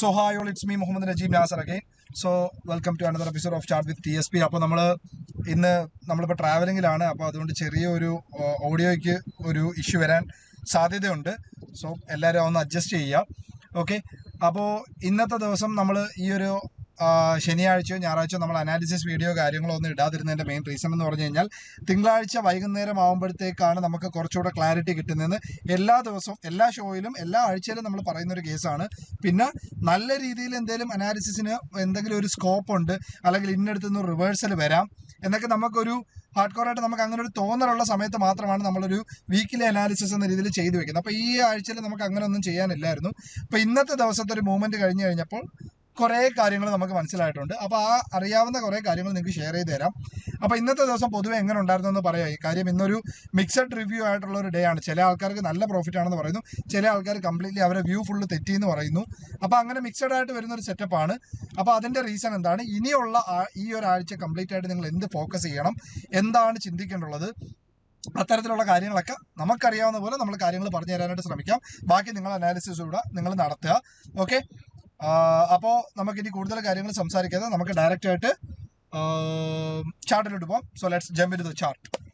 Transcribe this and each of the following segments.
So hi all it's me Muhammad Najeeb Nasar again so welcome to another episode of chart with T S P അപ്പോൾ നമ്മൾ ഇന്ന് നമ്മളിപ്പോൾ ട്രാവലിങ്ങിലാണ് അപ്പോൾ അതുകൊണ്ട് ചെറിയൊരു ഓഡിയോയ്ക്ക് ഒരു ഇഷ്യൂ വരാൻ സാധ്യതയുണ്ട്. സോ എല്ലാവരും ഒന്ന് അഡ്ജസ്റ്റ് ചെയ്യുക ഓക്കെ അപ്പോൾ ഇന്നത്തെ ദിവസം നമ്മൾ ഈ ഒരു ശനിയാഴ്ചയോ ഞായറാഴ്ചയോ നമ്മൾ അനാലിസിസ് വീഡിയോ കാര്യങ്ങളോ ഒന്നും ഇടാതിരുന്നതിന്റെ മെയിൻ റീസൺ എന്ന് പറഞ്ഞു കഴിഞ്ഞാൽ തിങ്കളാഴ്ച വൈകുന്നേരം ആകുമ്പോഴത്തേക്കാണ് നമുക്ക് കുറച്ചുകൂടെ ക്ലാരിറ്റി കിട്ടുന്നതെന്ന് എല്ലാ ദിവസവും എല്ലാ ഷോയിലും എല്ലാ ആഴ്ചയിലും നമ്മൾ പറയുന്ന ഒരു കേസാണ് പിന്നെ നല്ല രീതിയിൽ എന്തെങ്കിലും അനാലിസിസിന് എന്തെങ്കിലും ഒരു സ്കോപ്പ് ഉണ്ട് അല്ലെങ്കിൽ ഇന്നടുത്ത് നിന്ന് റിവേഴ്സൽ വരാം എന്നൊക്കെ നമുക്കൊരു ഹാർഡ് കോറായിട്ട് നമുക്ക് അങ്ങനെ ഒരു തോന്നലുള്ള സമയത്ത് മാത്രമാണ് നമ്മളൊരു വീക്കിലി അനാലിസിസ് എന്ന രീതിയിൽ ചെയ്തു വെക്കുന്നത്. അപ്പോൾ ഈ ആഴ്ചയിൽ നമുക്ക് അങ്ങനെ ഒന്നും ചെയ്യാനില്ലായിരുന്നു. അപ്പോൾ ഇന്നത്തെ ദിവസത്തെ ഒരു മൂവ്മെന്റ് കഴിഞ്ഞ് കഴിഞ്ഞപ്പോൾ കുറേ കാര്യങ്ങൾ നമുക്ക് മനസ്സിലായിട്ടുണ്ട്. അപ്പോൾ ആ അറിയാവുന്ന കുറേ കാര്യങ്ങൾ നിങ്ങൾക്ക് ഷെയർ ചെയ്ത് തരാം. അപ്പോൾ ഇന്നത്തെ ദിവസം പൊതുവെ എങ്ങനെ ഉണ്ടായിരുന്നു എന്ന് പറയാം. ഈ കാര്യം ഇന്നൊരു മിക്സഡ് റിവ്യൂ ആയിട്ടുള്ള ഒരു ഡേ ആണ്. ചില ആൾക്കാർക്ക് നല്ല പ്രോഫിറ്റ് ആണെന്ന് പറയുന്നു. ചില ആൾക്കാർ കംപ്ലീറ്റ്ലി അവരെ വ്യൂ ഫുള്ള് തെറ്റിയെന്ന് പറയുന്നു. അപ്പോൾ അങ്ങനെ മിക്സഡ് ആയിട്ട് വരുന്ന ഒരു സെറ്റപ്പ് ആണ്. അപ്പോൾ അതിന്റെ റീസൺ എന്താണ്? ഇനിയുള്ള ഈ ഒരാഴ്ച കംപ്ലീറ്റ് ആയിട്ട് നിങ്ങൾ എന്ത് ഫോക്കസ് ചെയ്യണം? എന്താണ് ചിന്തിക്കേണ്ടുള്ളത് അത്തരത്തിലുള്ള കാര്യങ്ങളൊക്കെ നമുക്കറിയാവുന്ന പോലെ നമ്മൾ കാര്യങ്ങൾ പറഞ്ഞു തരാനായിട്ട് ശ്രമിക്കാം. ബാക്കി നിങ്ങൾ അനാലിസിസ് കൂടെ നിങ്ങൾ നടത്തുക. ഓക്കെ അപ്പോൾ നമുക്കിനി കൂടുതൽ കാര്യങ്ങൾ സംസാരിക്കാതെ നമുക്ക് ഡയറക്റ്റ് ആയിട്ട് ചാർട്ടിലോട്ട് പോകാം. So let's jump in the chart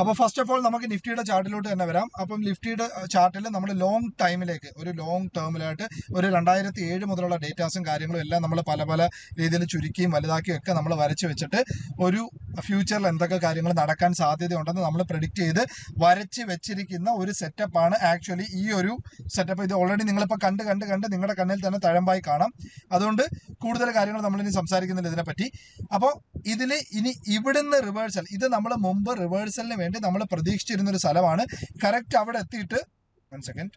അപ്പോൾ ഫസ്റ്റ് ഓഫ് ഓൾ നമുക്ക് നിഫ്റ്റിയുടെ ചാർട്ടിലോട്ട് തന്നെ വരാം. അപ്പം നിഫ്റ്റിയുടെ ചാർട്ടിൽ നമ്മൾ ലോങ് ടൈമിലേക്ക് ഒരു ലോങ് ടേമിലായിട്ട് ഒരു രണ്ടായിരത്തി ഏഴ് മുതലുള്ള ഡേറ്റാസും കാര്യങ്ങളും എല്ലാം നമ്മൾ പല പല രീതിയിൽ ചുരുക്കിയും വലുതാക്കിയും ഒക്കെ നമ്മൾ വരച്ച് വെച്ചിട്ട് ഒരു ഫ്യൂച്ചറിൽ എന്തൊക്കെ കാര്യങ്ങൾ നടക്കാൻ സാധ്യതയുണ്ടെന്ന് നമ്മൾ പ്രെഡിക്റ്റ് ചെയ്ത് വരച്ച് വെച്ചിരിക്കുന്ന ഒരു സെറ്റപ്പ് ആണ് ആക്ച്വലി ഈ ഒരു സെറ്റപ്പ് ഇത് ഓൾറെഡി നിങ്ങളിപ്പോൾ കണ്ട് കണ്ട് കണ്ട് നിങ്ങളുടെ കണ്ണിൽ തന്നെ തഴമ്പായി കാണാം. അതുകൊണ്ട് കൂടുതൽ കാര്യങ്ങൾ നമ്മളിനി സംസാരിക്കുന്നില്ല ഇതിനെപ്പറ്റി. അപ്പോൾ ഇതിൽ ഇനി ഇവിടുന്ന് റിവേഴ്സൽ ഇത് നമ്മൾ മുമ്പ് റിവേഴ്സലിന് വേണ്ടി നമ്മൾ പ്രതീക്ഷിച്ചിരുന്ന ഒരു സ്ഥലമാണ്. കറക്റ്റ് അവിടെ എത്തിയിട്ട് വൺ സെക്കൻഡ്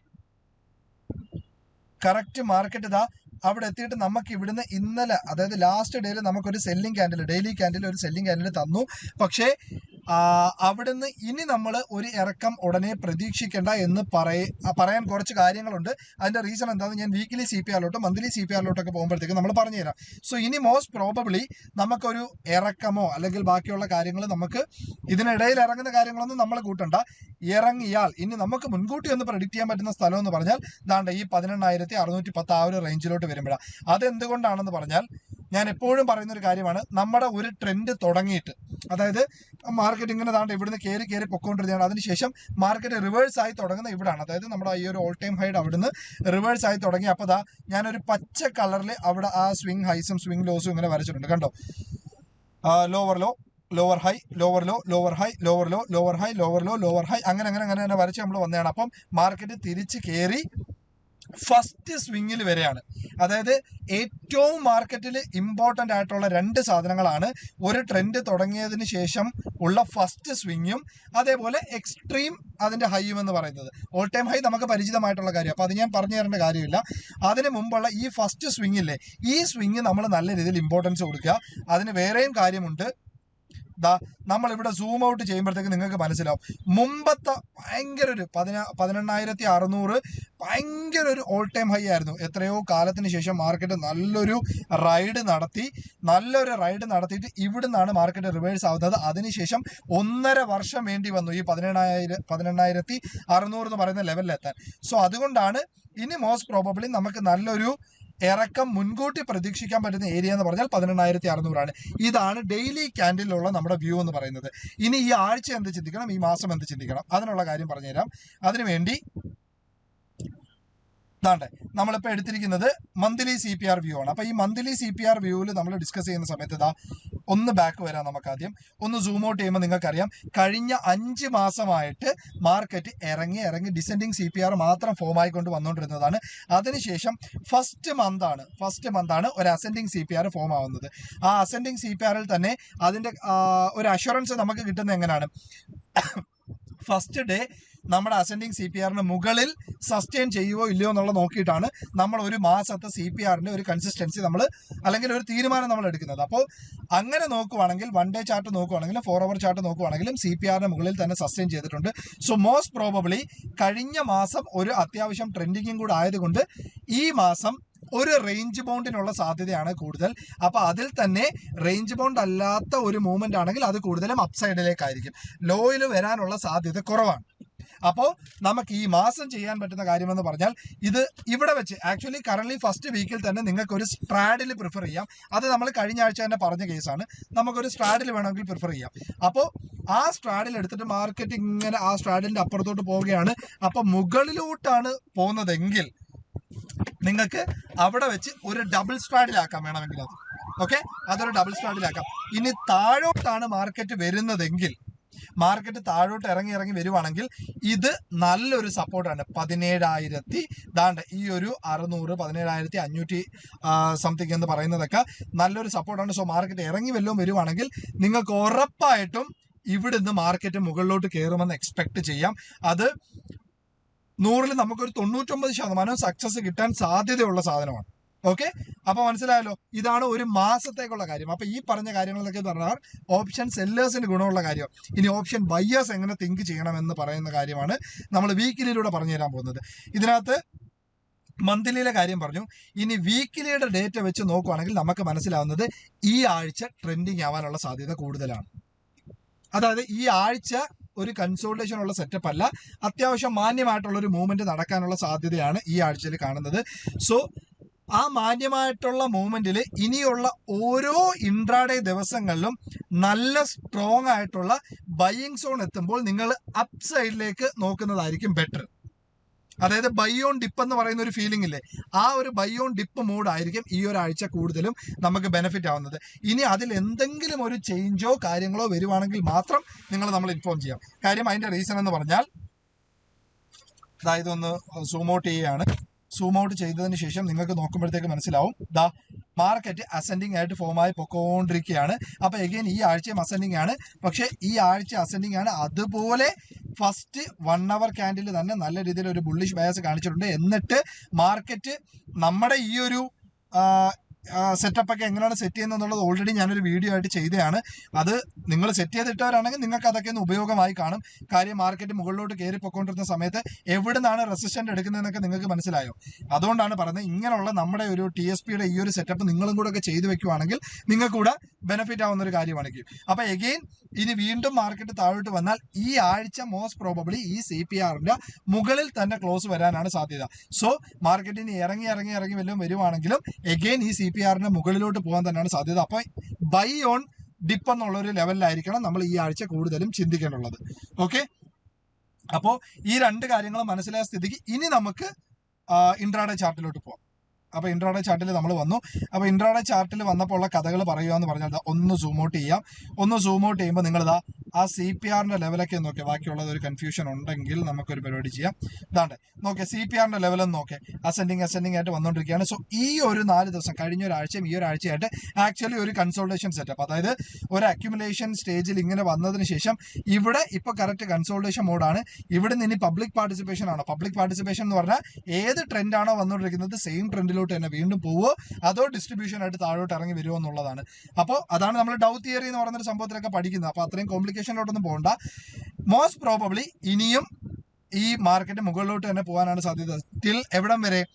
കറക്റ്റ് മാർക്കറ്റ് ഇതാ അവിടെ എത്തിയിട്ട് നമുക്ക് ഇവിടുന്ന് ഇന്നലെ അതായത് ലാസ്റ്റ് ഡേയിൽ നമുക്കൊരു സെല്ലിംഗ് ക്യാൻഡിൽ ഡെയിലി ക്യാൻഡിൽ ഒരു സെല്ലിംഗ് ക്യാൻഡിൽ തന്നു. പക്ഷേ അവിടുന്ന് ഇനി നമ്മൾ ഒരു ഇറക്കം ഉടനെ പ്രതീക്ഷിക്കേണ്ട എന്ന് പറയ പറയാൻ കുറച്ച് കാര്യങ്ങളുണ്ട്. അതിന്റെ റീസൺ എന്താണെന്ന് ഞാൻ വീക്കിലി സി പി ആറിലോട്ടും മന്ത്ലി സി പി ആറിലോട്ടൊക്കെ പോകുമ്പോഴത്തേക്ക് നമ്മൾ പറഞ്ഞുതരാം. സോ ഇനി മോസ്റ്റ് പ്രോബബിളി നമുക്കൊരു ഇറക്കമോ അല്ലെങ്കിൽ ബാക്കിയുള്ള കാര്യങ്ങൾ നമുക്ക് ഇതിനിടയിൽ ഇറങ്ങുന്ന കാര്യങ്ങളൊന്നും നമ്മൾ കൂട്ടണ്ട. ഇറങ്ങിയാൽ ഇനി നമുക്ക് മുൻകൂട്ടി ഒന്ന് പ്രഡിക്റ്റ് ചെയ്യാൻ പറ്റുന്ന സ്ഥലം എന്ന് പറഞ്ഞാൽ ഇതാണ്ട് ഈ പതിനെണ്ണായിരത്തി അറുന്നൂറ്റി പത്ത് ആ ഒരു റേഞ്ചിലോട്ട് വരുമ്പോഴാണ് അതെന്തുകൊണ്ടാണെന്ന് പറഞ്ഞാൽ ഞാൻ എപ്പോഴും പറയുന്ന ഒരു കാര്യമാണ് നമ്മുടെ ഒരു ട്രെൻഡ് തുടങ്ങിയിട്ട്. അതായത് ഇങ്ങനെ താണ്ട് ഇവിടുന്ന് കയറി കയറി പൊക്കോണ്ടിരുന്നതാണ്. അതിനുശേഷം മാർക്കറ്റ് റിവേഴ്സ് ആയി തുടങ്ങുന്ന ഇവിടാണ്. അതായത് നമ്മുടെ ഈ ഒരു ഓൾ ടൈം ഹൈഡ് അവിടുന്ന് റിവേഴ്സ് ആയി തുടങ്ങി. അപ്പോൾ ദാ ഞാനൊരു പച്ച കളറിൽ അവിടെ ആ സ്വിംഗ് ഹൈസും സ്വിംഗ് ലോസും ഇങ്ങനെ വരച്ചിട്ടുണ്ട്. കണ്ടോ? Lower low lower high lower low lower high lower low lower high lower low lower high അങ്ങനെ അങ്ങനെ അങ്ങനെ തന്നെ വരച്ച് നമ്മൾ വന്നതാണ്. അപ്പം മാർക്കറ്റ് തിരിച്ച് കയറി ഫസ്റ്റ് സ്വിങ്ങിൽ വരെയാണ്. അതായത് ഏറ്റവും മാർക്കറ്റിൽ ഇമ്പോർട്ടന്റ് ആയിട്ടുള്ള രണ്ട് സാധനങ്ങളാണ് ഒരു ട്രെൻഡ് തുടങ്ങിയതിന് ശേഷം ഉള്ള ഫസ്റ്റ് സ്വിങ്ങും അതേപോലെ എക്സ്ട്രീം അതിന്റെ ഹൈയും എന്ന് പറയുന്നത്. ഓൾ ടൈം ഹൈ നമുക്ക് പരിചിതമായിട്ടുള്ള കാര്യം. അപ്പോൾ അത് ഞാൻ പറഞ്ഞു തരേണ്ട കാര്യമില്ല. അതിന് മുമ്പുള്ള ഈ ഫസ്റ്റ് സ്വിങ്ങില്ലേ ഈ സ്വിങ് നമ്മൾ നല്ല രീതിയിൽ ഇമ്പോർട്ടൻസ് കൊടുക്കുക. അതിന് വേറെയും കാര്യമുണ്ട്. ദാ നമ്മൾ ഇവിടെ സൂം ഔട്ട് ചെയ്യുമ്പോഴത്തേക്ക് നിങ്ങൾക്ക് മനസ്സിലാവും. മുമ്പത്തെ ഭയങ്കര ഒരു പതിനാ പതിനെണ്ണായിരത്തി അറുന്നൂറ് ഭയങ്കര ഒരു ഓൾ ടൈം ഹൈ ആയിരുന്നു. എത്രയോ കാലത്തിന് ശേഷം മാർക്കറ്റ് നല്ലൊരു റൈഡ് നടത്തി നല്ലൊരു റൈഡ് നടത്തിയിട്ട് ഇവിടുന്നാണ് മാർക്കറ്റ് റിവേഴ്സ് ആവുന്നത്. അതിനുശേഷം ഒന്നര വർഷം വേണ്ടി വന്നു ഈ പതിനെണ്ണായിരം പതിനെണ്ണായിരത്തി അറുന്നൂറ് എന്ന് പറയുന്ന ലെവലിലെത്താൻ സോ അതുകൊണ്ടാണ് ഇനി മോസ്റ്റ് പ്രോബബ്ലി നമുക്ക് നല്ലൊരു ഇറക്കം മുൻകൂട്ടി പ്രതീക്ഷിക്കാൻ പറ്റുന്ന ഏരിയ എന്ന് പറഞ്ഞാൽ പതിനെണ്ണായിരത്തി അറുന്നൂറാണ് ഇതാണ് ഡെയിലി ക്യാൻഡിലുള്ള നമ്മുടെ വ്യൂ എന്ന് പറയുന്നത്. ഇനി ഈ ആഴ്ച എന്ത് ചിന്തിക്കണം? ഈ മാസം എന്ത് ചിന്തിക്കണം? അതിനുള്ള കാര്യം പറഞ്ഞുതരാം. അതിനുവേണ്ടി ഇതാണ്ട് നമ്മളിപ്പോൾ എടുത്തിരിക്കുന്നത് monthly C P R view ആണ്. അപ്പോൾ ഈ മന്ത്ലി സി പി ആർ വ്യൂവിൽ നമ്മൾ ഡിസ്കസ് ചെയ്യുന്ന സമയത്ത് ഇതാ ഒന്ന് ബാക്ക് വരാം നമുക്ക് ആദ്യം ഒന്ന് സൂം ഔട്ട് ചെയ്യുമ്പോൾ നിങ്ങൾക്കറിയാം കഴിഞ്ഞ അഞ്ച് മാസമായിട്ട് മാർക്കറ്റ് ഇറങ്ങി ഇറങ്ങി ഡിസെൻഡിങ് സി പി ആർ മാത്രം ഫോം ആയിക്കൊണ്ട് വന്നുകൊണ്ടിരുന്നതാണ് അതിനുശേഷം ഫസ്റ്റ് മന്ത് ആണ് ഫസ്റ്റ് മന്ത് ആണ് ഒരു ascending C P R form ആവുന്നത്. ആ അസെൻഡിങ് സി പി ആറിൽ തന്നെ അതിന്റെ ഒരു അഷുറൻസ് നമുക്ക് കിട്ടുന്നത് എങ്ങനെയാണ്? ഫസ്റ്റ് ഡേ നമ്മുടെ അസെൻഡിങ് സി പി ആറിന് മുകളിൽ സസ്റ്റെയിൻ ചെയ്യുവോ ഇല്ലയോ എന്നുള്ളത് നോക്കിയിട്ടാണ് നമ്മൾ ഒരു മാസത്തെ സി പി ആറിന്റെ ഒരു കൺസിസ്റ്റൻസി നമ്മൾ അല്ലെങ്കിൽ ഒരു തീരുമാനം നമ്മൾ എടുക്കുന്നത്. അപ്പോൾ അങ്ങനെ നോക്കുവാണെങ്കിൽ വൺ ഡേ ചാർട്ട് നോക്കുവാണെങ്കിലും ഫോർ അവർ ചാർട്ട് നോക്കുവാണെങ്കിലും സി പി ആറിന് മുകളിൽ തന്നെ സസ്റ്റെയിൻ ചെയ്തിട്ടുണ്ട്. സോ മോസ്റ്റ് പ്രോബബ്ലി കഴിഞ്ഞ മാസം ഒരു അത്യാവശ്യം ട്രെൻഡിങ്ങും കൂടെ ആയതുകൊണ്ട് ഈ മാസം ഒരു റേഞ്ച് ബോണ്ടിനുള്ള സാധ്യതയാണ് കൂടുതൽ. അപ്പോൾ അതിൽ തന്നെ റേഞ്ച് ബോണ്ട് അല്ലാത്ത ഒരു മൂവ്മെന്റ് ആണെങ്കിൽ അത് കൂടുതലും അപ്സൈഡിലേക്കായിരിക്കും ലോയിൽ വരാനുള്ള സാധ്യത കുറവാണ്. അപ്പോൾ നമുക്ക് ഈ മാസം ചെയ്യാൻ പറ്റുന്ന കാര്യമെന്ന് പറഞ്ഞാൽ ഇത് ഇവിടെ വെച്ച് ആക്ച്വലി കറന്റ് ഫസ്റ്റ് വീക്കിൽ തന്നെ നിങ്ങൾക്ക് ഒരു സ്ട്രാഡിൽ പ്രിഫർ ചെയ്യാം. അത് നമ്മൾ കഴിഞ്ഞ ആഴ്ച തന്നെ പറഞ്ഞ കേസാണ് നമുക്കൊരു സ്ട്രാഡിൽ വേണമെങ്കിൽ പ്രിഫർ ചെയ്യാം. അപ്പോൾ ആ സ്ട്രാഡിൽ എടുത്തിട്ട് മാർക്കറ്റ് ഇങ്ങനെ ആ സ്ട്രാഡിലിന്റെ അപ്പുറത്തോട്ട് പോവുകയാണ്. അപ്പോൾ മുകളിലോട്ടാണ് പോകുന്നതെങ്കിൽ നിങ്ങൾക്ക് അവിടെ വെച്ച് ഒരു ഡബിൾ സ്ട്രാഡിലാക്കാം വേണമെങ്കിൽ അത്. ഓക്കെ അതൊരു ഡബിൾ സ്ട്രാഡിലാക്കാം ഇനി താഴോട്ടാണ് മാർക്കറ്റ് വരുന്നതെങ്കിൽ മാർക്കറ്റ് താഴോട്ട് ഇറങ്ങി ഇറങ്ങി വരുവാണെങ്കിൽ ഇത് നല്ലൊരു സപ്പോർട്ടാണ്. പതിനേഴായിരത്തി ദാണ്ട് ഈ ഒരു അറുന്നൂറ് പതിനേഴായിരത്തി അഞ്ഞൂറ്റി സംതിങ് എന്ന് പറയുന്നതൊക്കെ നല്ലൊരു സപ്പോർട്ടാണ്. സോ മാർക്കറ്റ് ഇറങ്ങി വല്ലതും വരുവാണെങ്കിൽ നിങ്ങൾക്ക് ഉറപ്പായിട്ടും ഇവിടുന്ന് മാർക്കറ്റ് മുകളിലോട്ട് കയറുമെന്ന് എക്സ്പെക്ട് ചെയ്യാം. അത് നൂറിൽ നമുക്കൊരു തൊണ്ണൂറ്റൊമ്പത് ശതമാനം സക്സസ് കിട്ടാൻ സാധ്യതയുള്ള സാധനമാണ്. ഓക്കെ അപ്പൊ മനസ്സിലായല്ലോ ഇതാണ് ഒരു മാസത്തേക്കുള്ള കാര്യം. അപ്പൊ ഈ പറഞ്ഞ കാര്യങ്ങളൊക്കെ പറഞ്ഞാൽ ഓപ്ഷൻ സെല്ലേഴ്സിന് ഗുണമുള്ള കാര്യം. ഇനി ഓപ്ഷൻ ബയ്യേഴ്സ് എങ്ങനെ തിങ്ക് ചെയ്യണമെന്ന് പറയുന്ന കാര്യമാണ് നമ്മൾ വീക്കിലിയിലൂടെ പറഞ്ഞു തരാൻ പോകുന്നത്. ഇതിനകത്ത് മന്ത്ലിയിലെ കാര്യം പറഞ്ഞു. ഇനി വീക്കിലിയുടെ ഡേറ്റ വെച്ച് നോക്കുവാണെങ്കിൽ നമുക്ക് മനസ്സിലാവുന്നത് ഈ ആഴ്ച ട്രെൻഡിങ് ആവാനുള്ള സാധ്യത കൂടുതലാണ്. അതായത് ഈ ആഴ്ച ഒരു കൺസോൾട്ടേഷൻ ഉള്ള സെറ്റപ്പ് അല്ല അത്യാവശ്യം മാന്യമായിട്ടുള്ള ഒരു മൂവ്മെന്റ് നടക്കാനുള്ള സാധ്യതയാണ് ഈ ആഴ്ചയിൽ കാണുന്നത്. സോ ആ മാന്യമായിട്ടുള്ള മൂവ്മെന്റിൽ ഇനിയുള്ള ഓരോ ഇൻട്രാഡേ ദിവസങ്ങളിലും നല്ല സ്ട്രോങ് ആയിട്ടുള്ള ബൈയിങ് സോൺ എത്തുമ്പോൾ നിങ്ങൾ അപ് സൈഡിലേക്ക് നോക്കുന്നതായിരിക്കും ബെറ്റർ അതായത് ബൈ ഓൺ ഡിപ്പ് എന്ന് പറയുന്ന ഒരു ഫീലിംഗ് ഇല്ലേ? ആ ഒരു ബൈ ഓൺ ഡിപ്പ് മൂഡ് ആയിരിക്കും ഈ ഒരാഴ്ച കൂടുതലും നമുക്ക് ബെനിഫിറ്റ് ആവുന്നത്. ഇനി അതിൽ എന്തെങ്കിലും ഒരു ചേഞ്ചോ കാര്യങ്ങളോ വരുവാണെങ്കിൽ മാത്രം നിങ്ങൾ നമ്മൾ ഇൻഫോം ചെയ്യാം. കാര്യം അതിന്റെ റീസൺ എന്ന് പറഞ്ഞാൽ അതായത് ഒന്ന് സൂം ഔട്ട് ചെയ്യുകയാണ്. സൂം ഔട്ട് ചെയ്തതിന് ശേഷം നിങ്ങൾക്ക് നോക്കുമ്പോഴത്തേക്ക് മനസ്സിലാവും. ദ മാർക്കറ്റ് അസെൻഡിങ് ആയിട്ട് ഫോമായി പൊക്കോണ്ടിരിക്കുകയാണ്. അപ്പൊ എഗെയിൻ ഈ ആഴ്ചയും അസെൻഡിങ് ആണ്. പക്ഷെ ഈ ആഴ്ച അസെൻഡിങ് ആണ്. അതുപോലെ ഫസ്റ്റ് വൺ അവർ ക്യാൻഡിൽ തന്നെ നല്ല രീതിയിൽ ഒരു ബുള്ളിഷ് ബയസ് കാണിച്ചിട്ടുണ്ട്. എന്നിട്ട് മാർക്കറ്റ് നമ്മുടെ ഈ ഒരു സെറ്റപ്പ് ഒക്കെ എങ്ങനെയാണ് സെറ്റ് ചെയ്യുന്നത് എന്നുള്ളത് ഓൾറെഡി ഞാനൊരു വീഡിയോ ആയിട്ട് ചെയ്തതാണ്. അത് നിങ്ങൾ സെറ്റ് ചെയ്തിട്ടവരാണെങ്കിൽ നിങ്ങൾക്ക് അതൊക്കെ ഒന്ന് ഉപയോഗമായി കാണും. കാര്യം മാർക്കറ്റ് മുകളിലോട്ട് കയറി പൊക്കോണ്ടിരുന്ന സമയത്ത് എവിടെ നിന്നാണ് റെസിസ്റ്റന്റ് എടുക്കുന്നതെന്നൊക്കെ നിങ്ങൾക്ക് മനസ്സിലായോ? അതുകൊണ്ടാണ് പറയുന്നത് ഇങ്ങനെയുള്ള നമ്മുടെ ഒരു ടി എസ് പിയുടെ ഈ ഒരു സെറ്റപ്പ് നിങ്ങളും കൂടെ ഒക്കെ ചെയ്തു വെക്കുവാണെങ്കിൽ നിങ്ങൾക്ക് കൂടെ ബെനിഫിറ്റ് ആവുന്ന ഒരു കാര്യമാണെങ്കിൽ. അപ്പൊ എഗെയിൻ ഇനി വീണ്ടും മാർക്കറ്റ് താഴോട്ട് വന്നാൽ ഈ ആഴ്ച മോസ്റ്റ് പ്രോബബ്ലി ഈ സി പി ആറിന്റെ മുകളിൽ തന്നെ ക്ലോസ് വരാനാണ് സാധ്യത. സോ മാർക്കറ്റിന് ഇറങ്ങി ഇറങ്ങി ഇറങ്ങി വല്ലതും വരുവാണെങ്കിലും എഗെയിൻ ഈ സി പി ആറിന്റെ മുകളിലോട്ട് പോകാൻ തന്നെയാണ് സാധ്യത. അപ്പൊ ബൈ ഓൺ ഡിപ്പ് എന്നുള്ള ഒരു ലെവലിലായിരിക്കണം നമ്മൾ ഈ ആഴ്ച കൂടുതലും ചിന്തിക്കേണ്ടുള്ളത് ഓക്കെ അപ്പോൾ ഈ രണ്ട് കാര്യങ്ങൾ മനസ്സിലായ സ്ഥിതിക്ക് ഇനി നമുക്ക് ഇൻട്രാഡേ ചാർട്ടിലോട്ട് പോകാം അപ്പൊ ഇൻട്രാഡേ ചാർട്ടിൽ നമ്മൾ വന്നു. അപ്പൊ ഇൻട്രാഡേ ചാർട്ടിൽ വന്നപ്പോൾ ഉള്ള കഥകൾ പറയുക എന്ന് പറഞ്ഞാൽ ഒന്ന് സൂം ഔട്ട് ചെയ്യാം. ഒന്ന് സൂം ഔട്ട് ചെയ്യുമ്പോൾ നിങ്ങൾ ഇതാ ആ സി പി ആറിന്റെ ലെവലൊക്കെ നോക്കി. ബാക്കിയുള്ളത് ഒരു കൺഫ്യൂഷൻ ഉണ്ടെങ്കിൽ നമുക്കൊരു പരിപാടി ചെയ്യാം. ഇതാണ്ട്. നോക്കി സി പി ആറിന്റെ ലെവലും നോക്കെ. അസെൻഡിങ് അസെൻഡിങ് ആയിട്ട് വന്നുകൊണ്ടിരിക്കുകയാണ് സോ ഈ ഒരു നാല് ദിവസം കഴിഞ്ഞ ഒരാഴ്ചയും ഈ ഒരാഴ്ചയായിട്ട് ആക്ച്വലി ഒരു കൺസോൾട്ടേഷൻ സെറ്റപ്പ് അതായത് ഒരു അക്യുമുലേഷൻ സ്റ്റേജിൽ ഇങ്ങനെ വന്നതിന് ശേഷം ഇവിടെ ഇപ്പൊ കറക്റ്റ് കൺസോൾട്ടേഷൻ മോഡാണ് ഇവിടെ നിന്ന് ഇനി പബ്ലിക് പാർട്ടിസിപ്പേഷൻ ആണോ? പബ്ലിക് പാർട്ടിസിപ്പേഷൻ എന്ന് പറഞ്ഞാൽ ഏത് ട്രെൻഡ് ആണോ വന്നുകൊണ്ടിരിക്കുന്നത് സെയിം ട്രെൻഡിലോട്ട് തന്നെ വീണ്ടും പോവോ അതോ ഡിസ്ട്രിബ്യൂഷൻ ആയിട്ട് താഴോട്ട് ഇറങ്ങി വരുമോ എന്നുള്ളതാണ്. അപ്പോൾ അതാണ് നമ്മൾ ഡൗ തിയറി എന്ന് പറഞ്ഞൊരു സംഭവത്തിലൊക്കെ പഠിക്കുന്നത്. അപ്പോൾ അത്രയും കോംപ്ലിക്കേഷനിലോട്ടൊന്നും പോകണ്ട മോസ്റ്റ് പ്രോബബ്ലി ഇനിയും ഈ മാർക്കറ്റ് മുകളിലോട്ട് തന്നെ പോകാനാണ് സാധ്യത. ടിൽ എവിടം വരെ?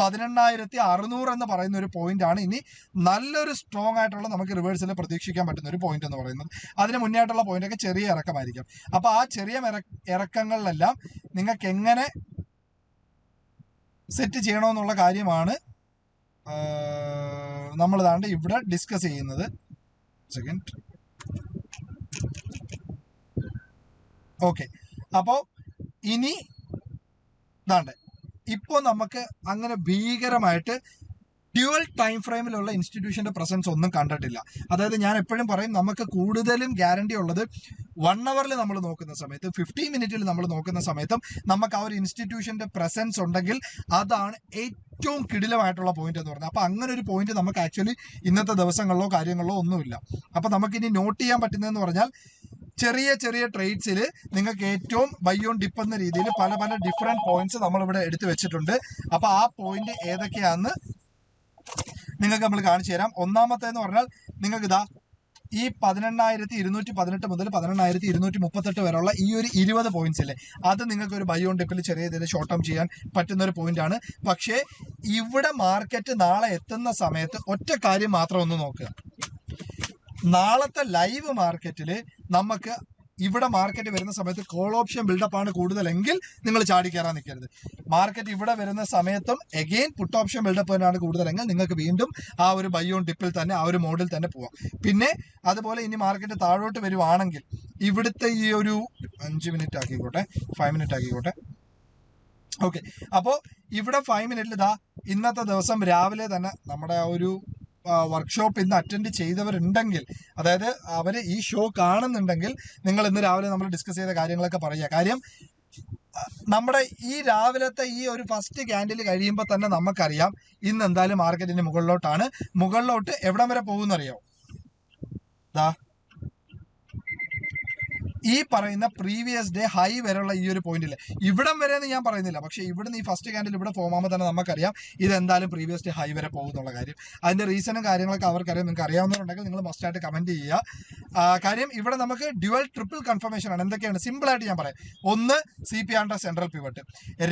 പതിനെണ്ണായിരത്തി അറുന്നൂറ് എന്ന് പറയുന്ന ഒരു പോയിന്റ് ആണ്. ഇനി നല്ലൊരു സ്ട്രോങ് ആയിട്ടുള്ള നമുക്ക് റിവേഴ്സിൽ പ്രതീക്ഷിക്കാൻ പറ്റുന്ന ഒരു പോയിന്റ് എന്ന് പറയുന്നത്. അതിന് മുന്നേ ആയിട്ടുള്ള പോയിന്റ് ഒക്കെ ചെറിയ ഇറക്കമായിരിക്കും. അപ്പൊ ആ ചെറിയ ഇറ- ഇറക്കങ്ങളിലെല്ലാം നിങ്ങൾക്ക് എങ്ങനെ സെറ്റ് ചെയ്യണമെന്നുള്ള കാര്യമാണ് നമ്മൾ താണ്ട് ഇവിടെ ഡിസ്കസ് ചെയ്യുന്നത്. സെക്കൻഡ് ഓക്കെ അപ്പോൾ ഇനി ഇതാണ്ട് ഇപ്പോൾ നമുക്ക് അങ്ങനെ ഭീകരമായിട്ട് ഡ്യുവൽ ടൈം ഫ്രെയിമിലുള്ള ഇൻസ്റ്റിറ്റ്യൂഷന്റെ പ്രസൻസ് ഒന്നും കണ്ടിട്ടില്ല. അതായത് ഞാൻ എപ്പോഴും പറയും നമുക്ക് കൂടുതലും ഗ്യാരണ്ടി ഉള്ളത് വൺ അവറിൽ നമ്മൾ നോക്കുന്ന സമയത്ത് ഫിഫ്റ്റീൻ മിനിറ്റിൽ നമ്മൾ നോക്കുന്ന സമയത്തും നമുക്ക് ആ ഒരു ഇൻസ്റ്റിറ്റ്യൂഷന്റെ പ്രസൻസ് ഉണ്ടെങ്കിൽ അതാണ് ഏറ്റവും കിടിലമായിട്ടുള്ള പോയിന്റ് എന്ന് പറയുന്നത് അപ്പൊ അങ്ങനെ ഒരു പോയിന്റ് നമുക്ക് ആക്ച്വലി ഇന്നത്തെ ദിവസങ്ങളിലോ കാര്യങ്ങളിലോ ഒന്നുമില്ല. അപ്പൊ നമുക്കിനി നോട്ട് ചെയ്യാൻ പറ്റുന്നതെന്ന് പറഞ്ഞാൽ ചെറിയ ചെറിയ ട്രേഡ്സിൽ നിങ്ങൾക്ക് ഏറ്റവും ബൈ ഓൺ ഡിപ്പ് എന്ന രീതിയിൽ പല പല ഡിഫറെന്റ് പോയിന്റ്സ് നമ്മളിവിടെ എടുത്തു വെച്ചിട്ടുണ്ട്. അപ്പോൾ ആ പോയിന്റ് ഏതൊക്കെയാന്ന് നിങ്ങൾക്ക് നമ്മൾ കാണിച്ചു തരാം. ഒന്നാമത്തെ എന്ന് പറഞ്ഞാൽ നിങ്ങൾക്ക് ഇതാ ഈ പതിനെണ്ണായിരത്തി ഇരുന്നൂറ്റി പതിനെട്ട് മുതൽ പതിനെണ്ണായിരത്തി ഇരുന്നൂറ്റി മുപ്പത്തെട്ട് വരെയുള്ള ഈ ഒരു ഇരുപത് പോയിന്റ്സ് ഇല്ലേ? അത് നിങ്ങൾക്ക് ഒരു ബയോൺ ഡിപ്പിൽ ചെറിയ രീതിയിൽ ഷോർട്ട് ടേം ചെയ്യാൻ പറ്റുന്ന ഒരു പോയിന്റ് ആണ്. പക്ഷേ ഇവിടെ മാർക്കറ്റ് നാളെ എത്തുന്ന സമയത്ത് ഒറ്റ കാര്യം മാത്രം ഒന്ന് നോക്കുക. നാളത്തെ ലൈവ് മാർക്കറ്റിൽ നമുക്ക് ഇവിടെ മാർക്കറ്റ് വരുന്ന സമയത്ത് കോൾ ഓപ്ഷൻ ബിൽഡപ്പ് ആണ് കൂടുതലെങ്കിൽ നിങ്ങൾ ചാടി കയറാൻ നിൽക്കരുത്. മാർക്കറ്റ് ഇവിടെ വരുന്ന സമയത്തും എഗെയിൻ പുട്ട് ഓപ്ഷൻ ബിൽഡപ്പ് തന്നെയാണ് കൂടുതലെങ്കിൽ നിങ്ങൾക്ക് വീണ്ടും ആ ഒരു ബൈ ഡിപ്പിൽ തന്നെ ആ ഒരു മോഡിൽ തന്നെ പോവാം. പിന്നെ അതുപോലെ ഇനി മാർക്കറ്റ് താഴോട്ട് വരുവാണെങ്കിൽ ഇവിടുത്തെ ഈ ഒരു അഞ്ച് മിനിറ്റ് ആക്കിക്കോട്ടെ ഫൈവ് മിനിറ്റ് ആക്കിക്കോട്ടെ. ഓക്കെ അപ്പോൾ ഇവിടെ ഫൈവ് മിനിറ്റിൽ ഇതാ ഇന്നത്തെ ദിവസം രാവിലെ തന്നെ നമ്മുടെ ആ ഒരു വർക്ക്ഷോപ്പ് ഇന്ന് അറ്റൻഡ് ചെയ്തവരുണ്ടെങ്കിൽ അതായത് അവർ ഈ ഷോ കാണുന്നുണ്ടെങ്കിൽ നിങ്ങൾ ഇന്ന് രാവിലെ നമ്മൾ ഡിസ്കസ് ചെയ്ത കാര്യങ്ങളൊക്കെ പറയുക. കാര്യം നമ്മുടെ ഈ രാവിലത്തെ ഈ ഒരു ഫസ്റ്റ് ക്യാൻഡിൽ കഴിയുമ്പോൾ തന്നെ നമുക്കറിയാം ഇന്ന് എന്തായാലും മാർക്കറ്റിന് മുകളിലോട്ടാണ്. മുകളിലോട്ട് എവിടം വരെ പോകുന്നറിയോ? ദാ ഈ പറയുന്ന പ്രീവിയസ് ഡേ ഹൈ വരെയുള്ള ഈ ഒരു പോയിന്റിൽ ഇവിടം വരെ എന്ന് ഞാൻ പറയുന്നില്ല. പക്ഷെ ഇവിടുന്ന് ഈ ഫസ്റ്റ് ക്യാൻഡിൽ ഇവിടെ ഫോം ആകുമ്പോൾ തന്നെ നമുക്കറിയാം ഇത് എന്തായാലും പ്രീവിയസ് ഡേ ഹൈ വരെ പോകുന്നുള്ള കാര്യം. അതിന്റെ റീസണും കാര്യങ്ങളൊക്കെ അവർക്കറിയാം. നിങ്ങൾക്ക് അറിയാവുന്നവരുണ്ടെങ്കിൽ നിങ്ങൾ മസ്റ്റ് ആയിട്ട് കമന്റ് ചെയ്യുക. കാര്യം ഇവിടെ നമുക്ക് ഡ്യുവൽ ട്രിപ്പിൾ കൺഫർമേഷൻ ആണ്. എന്തൊക്കെയാണ്? സിമ്പിൾ ആയിട്ട് ഞാൻ പറയാം. ഒന്ന് സി പി ആണ്ട സെൻട്രൽ പിവട്ട്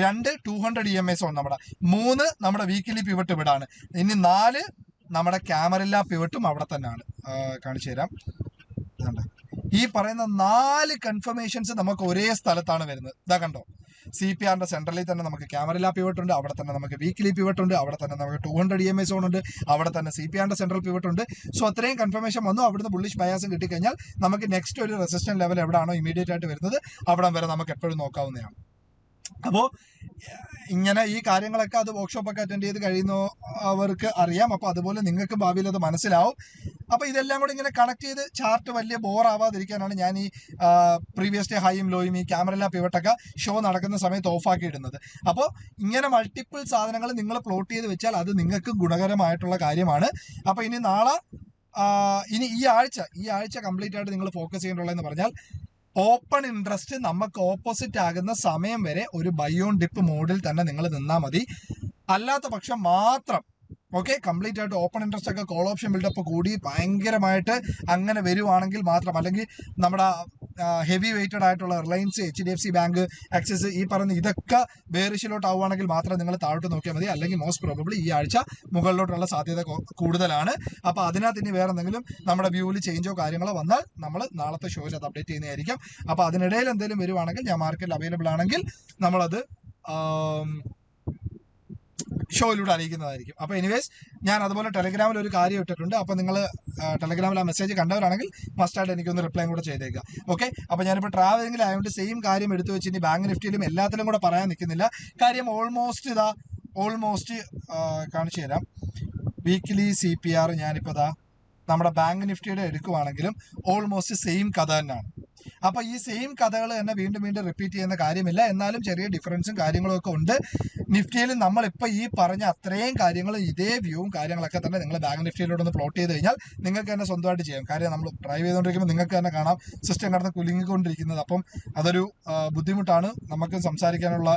രണ്ട് two hundred E M S ആണ് നമ്മുടെ. മൂന്ന് നമ്മുടെ വീക്കിലി പിവട്ട് ഇവിടാണ്. ഇനി നാല് നമ്മുടെ ക്യാമറില്ല പിവട്ടും അവിടെ തന്നെയാണ്. കാണിച്ചു തരാം. ഈ പറയുന്ന നാല് കൺഫർമേഷൻസ് നമുക്ക് ഒരേ സ്ഥലത്താണ് വരുന്നത്. ഇതാ കണ്ടോ? സി പി ആറിന്റെ സെൻട്രലിൽ തന്നെ നമുക്ക് ക്യാമറ പിവട്ട് ഉണ്ട് അവിടെ തന്നെ നമുക്ക് വീക്കിലി പിവട്ട് ഉണ്ട് അവിടെ തന്നെ നമുക്ക് two hundred E M S ഉണ്ട് അവിടെ തന്നെ സി പി ആറിന്റെ സെൻട്രൽ പിവട്ട് ഉണ്ട്. സോ അത്രയും കൺഫർമേഷൻ വന്നു. അവിടുന്ന് ബുള്ളിഷ് ബയാസും കിട്ടിക്കഴിഞ്ഞാൽ നമുക്ക് നെക്സ്റ്റ് ഒരു റെസിസ്റ്റൻ ലെവൽ എവിടെയാണോ ഇമീഡിയറ്റ് ആയിട്ട് വരുന്നത്. അവിടം വരെ നമുക്ക് എപ്പോഴും നോക്കാവുന്നതാണ്. അപ്പോൾ ഇങ്ങനെ ഈ കാര്യങ്ങളൊക്കെ അത് വർക്ക്ഷോപ്പൊക്കെ അറ്റൻഡ് ചെയ്ത് കഴിയുന്ന അവർക്ക് അറിയാം. അപ്പോൾ അതുപോലെ നിങ്ങൾക്ക് ഭാവിയിൽ അത് മനസ്സിലാവും. അപ്പോൾ ഇതെല്ലാം കൂടി ഇങ്ങനെ കണക്ട് ചെയ്ത് ചാർട്ട് വലിയ ബോർ ആവാതിരിക്കാനാണ് ഞാൻ ഈ പ്രീവിയസ് ഡേ ഹൈയും ലോയും ഈ ക്യാമറ പിവട്ടൊക്കെ ഷോ നടക്കുന്ന സമയത്ത് ഓഫാക്കി ഇടുന്നത്. അപ്പോൾ ഇങ്ങനെ മൾട്ടിപ്പിൾ സാധനങ്ങൾ നിങ്ങൾ പ്ലോട്ട് ചെയ്ത് വെച്ചാൽ അത് നിങ്ങൾക്ക് ഗുണകരമായിട്ടുള്ള കാര്യമാണ്. അപ്പോൾ ഇനി നാളെ ഇനി ഈ ആഴ്ച ഈ ആഴ്ച കംപ്ലീറ്റ് ആയിട്ട് നിങ്ങൾ ഫോക്കസ് ചെയ്യേണ്ടുള്ളതെന്ന് പറഞ്ഞാൽ ഓപ്പൺ ഇൻട്രസ്റ്റ് നമുക്ക് ഓപ്പോസിറ്റ് ആകുന്ന സമയം വരെ ഒരു ബയോൺ ഡിപ്പ് മോഡിൽ തന്നെ നിങ്ങൾ നിന്നാൽ മതി. അല്ലാത്ത പക്ഷം മാത്രം ഓക്കെ കംപ്ലീറ്റ് ആയിട്ട് ഓപ്പൺ ഇൻട്രസ്റ്റ് ഒക്കെ കോൾ ഓപ്ഷൻ ബിൽഡപ്പ് കൂടി ഭയങ്കരമായിട്ട് അങ്ങനെ വരുവാണെങ്കിൽ മാത്രം അല്ലെങ്കിൽ നമ്മുടെ ഹെവി വെയിറ്റഡ് ആയിട്ടുള്ള Reliance H D F C bank Axis ഈ പറഞ്ഞ ഇതൊക്കെ ബേറിഷിലോട്ട് ആവുകയാണെങ്കിൽ മാത്രം നിങ്ങൾ താഴോട്ട് നോക്കിയാൽ മതി. അല്ലെങ്കിൽ മോസ്റ്റ് പ്രോബബ്ലി ഈ ആഴ്ച മുകളിലോട്ടുള്ള സാധ്യത കൂടുതലാണ്. അപ്പോൾ അതിനകത്ത് ഇനി വേറെ എന്തെങ്കിലും നമ്മുടെ വ്യൂവിൽ ചേഞ്ചോ കാര്യങ്ങളോ വന്നാൽ നമ്മൾ നാളത്തെ ഷോയിൽ അത് അപ്ഡേറ്റ് ചെയ്യുന്നതായിരിക്കും. അപ്പോൾ അതിനിടയിൽ എന്തെങ്കിലും വരുവാണെങ്കിൽ ഞാൻ മാർക്കറ്റിൽ അവൈലബിൾ ആണെങ്കിൽ നമ്മളത് ഷോയിലൂടെ അറിയിക്കുന്നതായിരിക്കും. അപ്പോൾ എനിവേസ് ഞാൻ അതുപോലെ ടെലഗ്രാമിൽ ഒരു കാര്യം ഇട്ടിട്ടുണ്ട്. അപ്പോൾ നിങ്ങൾ ടെലഗ്രാമിൽ ആ മെസ്സേജ് കണ്ടവരാണെങ്കിൽ മസ്റ്റായിട്ട് എനിക്കൊന്ന് റിപ്ലൈ കൂടെ ചെയ്തേക്കുക ഓക്കെ അപ്പോൾ ഞാനിപ്പോൾ ട്രാവലിംഗിൽ ആയതുകൊണ്ട് സെയിം കാര്യം എടുത്തു വെച്ച് ഇനി ബാങ്ക് നിഫ്റ്റിയിലും എല്ലാത്തിലും കൂടെ പറയാൻ നിൽക്കുന്നില്ല കാര്യം ഓൾമോസ്റ്റ് ഇതാ ഓൾമോസ്റ്റ് കാണിച്ചു തരാം. വീക്കിലി സി പി ആർ ഞാനിപ്പോൾ ഇതാ നമ്മുടെ ബാങ്ക് നിഫ്റ്റിയുടെ എടുക്കുവാണെങ്കിലും ഓൾമോസ്റ്റ് സെയിം കഥ തന്നെയാണ് അപ്പൊ ഈ സെയിം കഥകൾ തന്നെ വീണ്ടും വീണ്ടും റിപ്പീറ്റ് ചെയ്യുന്ന കാര്യമില്ല. എന്നാലും ചെറിയ ഡിഫറൻസും കാര്യങ്ങളും ഒക്കെ ഉണ്ട്. നിഫ്റ്റിയിൽ നമ്മളിപ്പോൾ ഈ പറഞ്ഞ അത്രയും കാര്യങ്ങൾ ഇതേ വ്യൂവും കാര്യങ്ങളൊക്കെ തന്നെ നിങ്ങൾ ബാങ്ക് നിഫ്റ്റിയിലൂടെ ഒന്ന് പ്ലോട്ട് ചെയ്ത് കഴിഞ്ഞാൽ നിങ്ങൾക്ക് തന്നെ സ്വന്തമായിട്ട് ചെയ്യാം. കാര്യം നമ്മൾ ഡ്രൈവ് ചെയ്തുകൊണ്ടിരിക്കുമ്പോൾ നിങ്ങൾക്ക് തന്നെ കാണാം സിസ്റ്റം കടന്ന് കുലുങ്ങിക്കൊണ്ടിരിക്കുന്നത്. അപ്പം അതൊരു ബുദ്ധിമുട്ടാണ്. നമുക്ക് സംസാരിക്കാനുള്ള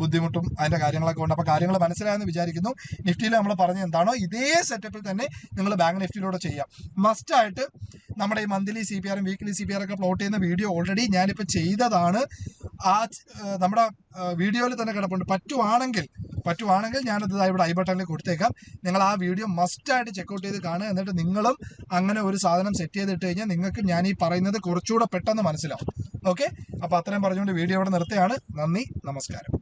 ബുദ്ധിമുട്ടും അതിന്റെ കാര്യങ്ങളൊക്കെ ഉണ്ട്. അപ്പോൾ കാര്യങ്ങൾ മനസ്സിലായെന്ന് വിചാരിക്കുന്നു. നിഫ്റ്റിയിൽ നമ്മൾ പറഞ്ഞ എന്താണോ ഇതേ സെറ്റപ്പിൽ തന്നെ നിങ്ങൾ ബാങ്ക് നിഫ്റ്റിയിലൂടെ ചെയ്യാം. മസ്റ്റ് ആയിട്ട് നമ്മുടെ ഈ മന്ത്ലി സി പി ആറും വീക്ക്ലി സി പി ആർ ഒക്കെ പ്ലോട്ട് ചെയ്യുന്ന വീഡിയോ ഓൾറെഡി ഞാനിപ്പോൾ ചെയ്തതാണ്. ആ നമ്മുടെ വീഡിയോയിൽ തന്നെ കിടപ്പുണ്ട്. പറ്റുവാണെങ്കിൽ പറ്റുവാണെങ്കിൽ ഞാനത് ഇവിടെ ഐ ബട്ടണിൽ കൊടുത്തേക്കാം. നിങ്ങൾ ആ വീഡിയോ മസ്റ്റായിട്ട് ചെക്കൗട്ട് ചെയ്ത് കാണുക. എന്നിട്ട് നിങ്ങളും അങ്ങനെ ഒരു സാധനം സെറ്റ് ചെയ്തിട്ട് കഴിഞ്ഞാൽ നിങ്ങൾക്ക് ഞാൻ ഈ പറയുന്നത് കുറച്ചുകൂടെ പെട്ടെന്ന് മനസ്സിലാവും. ഓക്കെ അപ്പോൾ അത്രയും പറഞ്ഞുകൊണ്ട് വീഡിയോ ഇവിടെ നിർത്തുകയാണ്. നന്ദി നമസ്കാരം.